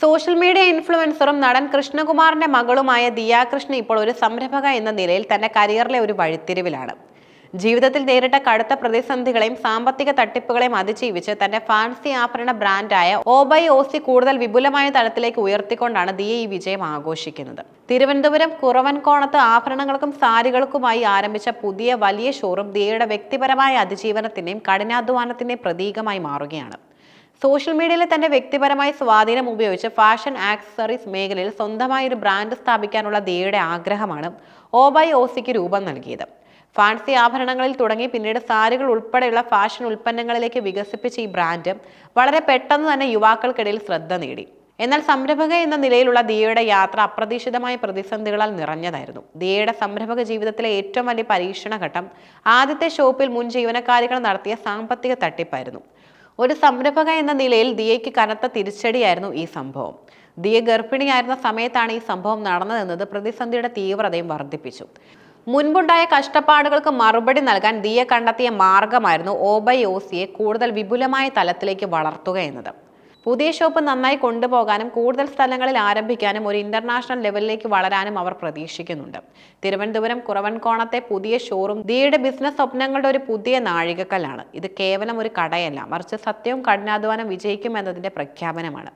Social media ഇൻഫ്ലുവൻസറും നടൻ കൃഷ്ണകുമാറിന്റെ മകളുമായ ദിയാകൃഷ്ണ ഇപ്പോൾ ഒരു സംരംഭക എന്ന നിലയിൽ തന്റെ കരിയറിലെ ഒരു വഴിത്തിരിവിലാണ്. ജീവിതത്തിൽ നേരിട്ട കടുത്ത പ്രതിസന്ധികളെയും സാമ്പത്തിക തട്ടിപ്പുകളെയും അതിജീവിച്ച് തന്റെ ഫാൻസി ആഭരണ ബ്രാൻഡായ ഓബൈ ഓസി കൂടുതൽ വിപുലമായ തലത്തിലേക്ക് ഉയർത്തിക്കൊണ്ടാണ് ദിയ ഈ വിജയം ആഘോഷിക്കുന്നത്. തിരുവനന്തപുരം കുറവൻകോണത്ത് ആഭരണങ്ങൾക്കും സാരികൾക്കുമായി ആരംഭിച്ച പുതിയ വലിയ ഷോറും ദിയയുടെ വ്യക്തിപരമായ അതിജീവനത്തിന്റെയും കഠിനാധ്വാനത്തിന്റെയും പ്രതീകമായി മാറുകയാണ്. സോഷ്യൽ മീഡിയയിലെ തന്റെ വ്യക്തിപരമായ സ്വാധീനം ഉപയോഗിച്ച് ഫാഷൻ ആക്സസറീസ് മേഖലയിൽ സ്വന്തമായ ഒരു ബ്രാൻഡ് സ്ഥാപിക്കാനുള്ള ദിയയുടെ ആഗ്രഹമാണ് ഓബൈ ഓസിക്ക് രൂപം നൽകിയത്. ഫാൻസി ആഭരണങ്ങളിൽ തുടങ്ങി പിന്നീട് സാരികൾ ഉൾപ്പെടെയുള്ള ഫാഷൻ ഉൽപ്പന്നങ്ങളിലേക്ക് വികസിപ്പിച്ച ഈ ബ്രാൻഡ് വളരെ പെട്ടെന്ന് തന്നെ യുവാക്കൾക്കിടയിൽ ശ്രദ്ധ നേടി. എന്നാൽ സംരംഭക എന്ന നിലയിലുള്ള ദിയയുടെ യാത്ര അപ്രതീക്ഷിതമായ പ്രതിസന്ധികളാൽ നിറഞ്ഞതായിരുന്നു. ദിയയുടെ സംരംഭക ജീവിതത്തിലെ ഏറ്റവും വലിയ പരീക്ഷണഘട്ടം ആദ്യത്തെ ഷോപ്പിൽ മുൻ ജീവനക്കാരികൾ നടത്തിയ സാമ്പത്തിക തട്ടിപ്പായിരുന്നു. ഒരു സംരംഭക എന്ന നിലയിൽ ദിയയ്ക്ക് കനത്ത തിരിച്ചടിയായിരുന്നു ഈ സംഭവം. ദിയ ഗർഭിണിയായിരുന്ന സമയത്താണ് ഈ സംഭവം നടന്നതെന്നത് പ്രതിസന്ധിയുടെ തീവ്രതയും വർദ്ധിപ്പിച്ചു. മുൻപുണ്ടായ കഷ്ടപ്പാടുകൾക്ക് മറുപടി നൽകാൻ ദിയ കണ്ടെത്തിയ മാർഗമായിരുന്നു ഓബൈ ഓസിയെ കൂടുതൽ വിപുലമായ തലത്തിലേക്ക് വളർത്തുക എന്നത്. പുതിയ ഷോപ്പ് നന്നായി കൊണ്ടുപോകാനും കൂടുതൽ സ്ഥലങ്ങളിൽ ആരംഭിക്കാനും ഒരു ഇന്റർനാഷണൽ ലെവലിലേക്ക് വളരാനും അവർ പ്രതീക്ഷിക്കുന്നുണ്ട്. തിരുവനന്തപുരം കുറവൻകോണത്തെ പുതിയ ഷോറൂം ദിയുടെ ബിസിനസ് സ്വപ്നങ്ങളുടെ ഒരു പുതിയ നാഴികക്കല്ലാണ്. ഇത് കേവലം ഒരു കടയല്ല മറിച്ച് സത്യവും കഠിനാധ്വാനം വിജയിക്കും എന്നതിന്റെ പ്രഖ്യാപനമാണ്.